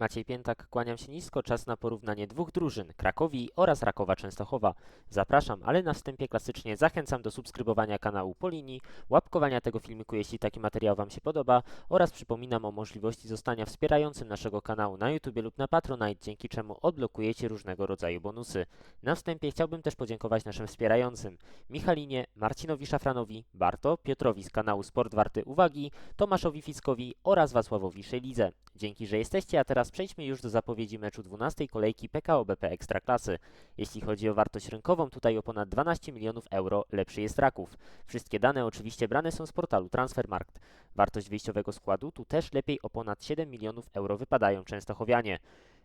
Maciej Piętak, kłaniam się nisko, czas na porównanie dwóch drużyn, Krakowi oraz Rakowa Częstochowa. Zapraszam, ale na wstępie klasycznie zachęcam do subskrybowania kanału po linii, łapkowania tego filmiku, jeśli taki materiał Wam się podoba oraz przypominam o możliwości zostania wspierającym naszego kanału na YouTube lub na Patronite, dzięki czemu odblokujecie różnego rodzaju bonusy. Na wstępie chciałbym też podziękować naszym wspierającym Michalinie, Marcinowi Szafranowi, Barto, Piotrowi z kanału Sport Warty Uwagi, Tomaszowi Fickowi oraz Wacławowi Szylidze. Dzięki, że jesteście, a teraz przejdźmy już do zapowiedzi meczu 12 kolejki PKO BP Ekstraklasy. Jeśli chodzi o wartość rynkową, tutaj o ponad 12 milionów euro lepszy jest Raków. Wszystkie dane oczywiście brane są z portalu Transfermarkt. Wartość wyjściowego składu tu też lepiej o ponad 7 milionów euro wypadają Częstochowianie.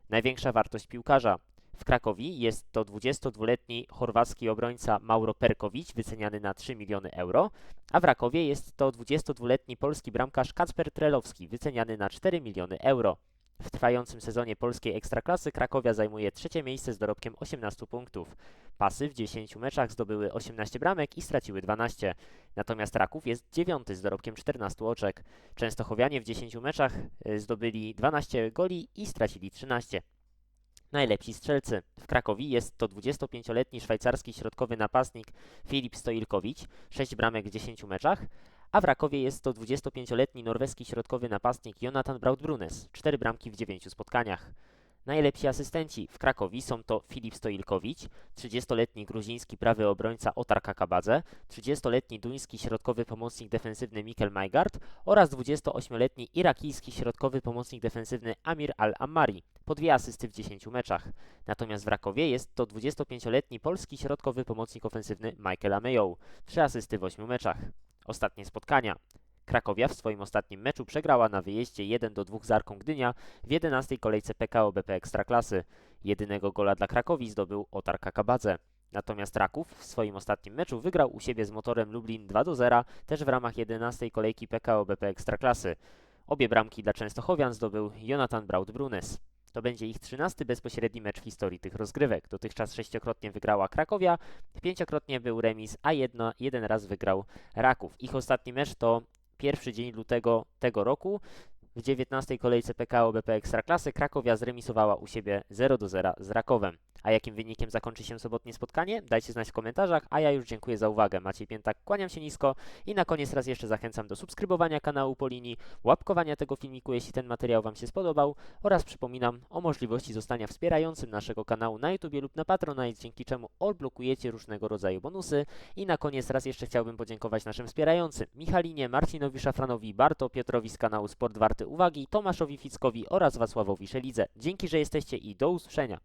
Największa wartość piłkarza. W Krakowi jest to 22-letni chorwacki obrońca Mauro Perković, wyceniany na 3 miliony euro, a w Rakowie jest to 22-letni polski bramkarz Kacper Trelowski, wyceniany na 4 miliony euro. W trwającym sezonie polskiej ekstraklasy Krakowia zajmuje trzecie miejsce z dorobkiem 18 punktów. Pasy w 10 meczach zdobyły 18 bramek i straciły 12. Natomiast Raków jest dziewiąty z dorobkiem 14 oczek. Częstochowianie w 10 meczach y, zdobyli 12 goli i stracili 13. Najlepsi strzelcy. W Krakowi jest to 25-letni szwajcarski środkowy napastnik Filip Stoilkowicz, 6 bramek w 10 meczach, a w Rakowie jest to 25-letni norweski środkowy napastnik Jonathan Braut-Brunes, 4 bramki w 9 spotkaniach. Najlepsi asystenci w Krakowi są to Filip Stoilkowicz, 30-letni gruziński prawy obrońca Otar Kakabadze, 30-letni duński środkowy pomocnik defensywny Mikkel Majgard oraz 28-letni irakijski środkowy pomocnik defensywny Amir Al-Ammari, po dwie asysty w 10 meczach. Natomiast w Rakowie jest to 25-letni polski środkowy pomocnik ofensywny Michael Ameyow, 3 asysty w 8 meczach. Ostatnie spotkania. Krakowia w swoim ostatnim meczu przegrała na wyjeździe 1 do 2 z Arką Gdynia w 11 kolejce PKO BP Ekstraklasy. Jedynego gola dla Krakowi zdobył Otar Kakabadze. Natomiast Raków w swoim ostatnim meczu wygrał u siebie z motorem Lublin 2 do 0, też w ramach 11 kolejki PKO BP Ekstraklasy. Obie bramki dla Częstochowian zdobył Jonathan Braut-Brunes. To będzie ich 13 bezpośredni mecz w historii tych rozgrywek. Dotychczas sześciokrotnie wygrała Krakowia, pięciokrotnie był remis, a jedno, jeden raz wygrał Raków. Ich ostatni mecz to pierwszy dzień lutego tego roku. W 19 kolejce PKO BP Ekstraklasy Krakowia zremisowała u siebie 0 do 0 z Rakowem. A jakim wynikiem zakończy się sobotnie spotkanie? Dajcie znać w komentarzach, a ja już dziękuję za uwagę. Maciej Piętak, kłaniam się nisko i na koniec raz jeszcze zachęcam do subskrybowania kanału po linii, łapkowania tego filmiku, jeśli ten materiał Wam się spodobał oraz przypominam o możliwości zostania wspierającym naszego kanału na YouTube lub na Patronite, dzięki czemu odblokujecie różnego rodzaju bonusy. I na koniec raz jeszcze chciałbym podziękować naszym wspierającym Michalinie, Marcinowi Szafranowi, Barto, Piotrowi z kanału Sport Warty Uwagi, Tomaszowi Fickowi oraz Wacławowi Szelidze. Dzięki, że jesteście i do usłyszenia.